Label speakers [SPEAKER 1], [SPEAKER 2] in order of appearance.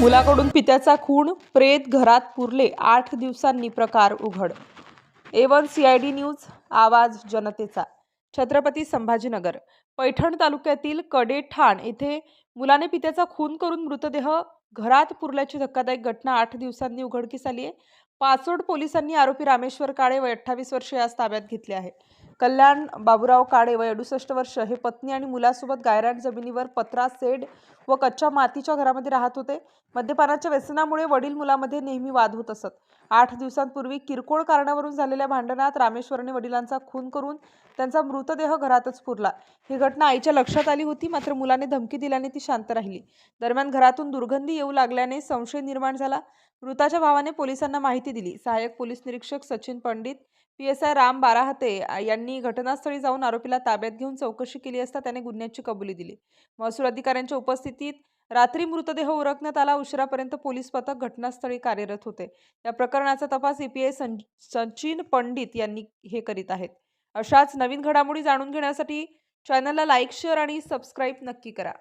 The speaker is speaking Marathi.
[SPEAKER 1] मुलाकडून पित्याचा खून प्रेत घरात पुरले आठ दिवसांनी प्रकार उघड. A one C I D news आवाज जनतेचा. छत्रपती संभाजीनगर पैठण तालुक्यातील कडेठाण येथे मुलाने पित्याचा खून करून मृतदेह घरात पुरल्याची धक्कादायक घटना आठ दिवसांनी उघडकीस आली आहे पाचोड पोलिसांनी आरोपी रामेश्वर काळे वय अठ्ठावीस वर्षे आज ताब्यात घेतले आहे. कल्याण बाबुराव काळे वय अडुसष्ट वर्ष हे पत्नी आणि मुलासोबत गायरान जमिनीवर पत्रा सेड व कच्च्या मातीच्या घरामध्ये राहत होते. मद्यपानाच्या व्यसनामुळे वडील मुलामध्ये नेहमी वाद होत असत. आठ दिवसांपूर्वी किरकोळ कारणावरून झालेल्या भांडणात रामेश्वरने वडिलांचा खून करून त्यांचा मृतदेह घरातच पुरला. ही घटना आईच्या लक्षात आली होती मात्र मुलाने धमकी दिल्याने ती शांत राहिली. दरम्यान घरातून दुर्गंधी येऊ लागल्याने संशय निर्माण झाला. मृताच्या भावाने पोलिसांना माहिती दिली. सहाय्यक पोलीस निरीक्षक Sachin Pandit P S I Ram Barahate यांनी घटनास्थळी जाऊन आरोपीला ताब्यात घेऊन चौकशी केली असता त्याने गुन्ह्याची कबुली दिली. महसूल अधिकाऱ्यांच्या उपस्थितीत रात्री मृतदेह उरकण्यात आला. उशिरापर्यंत पोलीस पथक घटनास्थळी कार्यरत होते. या प्रकरणाचा तपास ईपीआय सचिन पंडित यांनी हे करीत आहेत. अशाच नवीन घडामोडी जाणून घेण्यासाठी चॅनलला लाईक शेअर आणि सबस्क्राईब नक्की करा.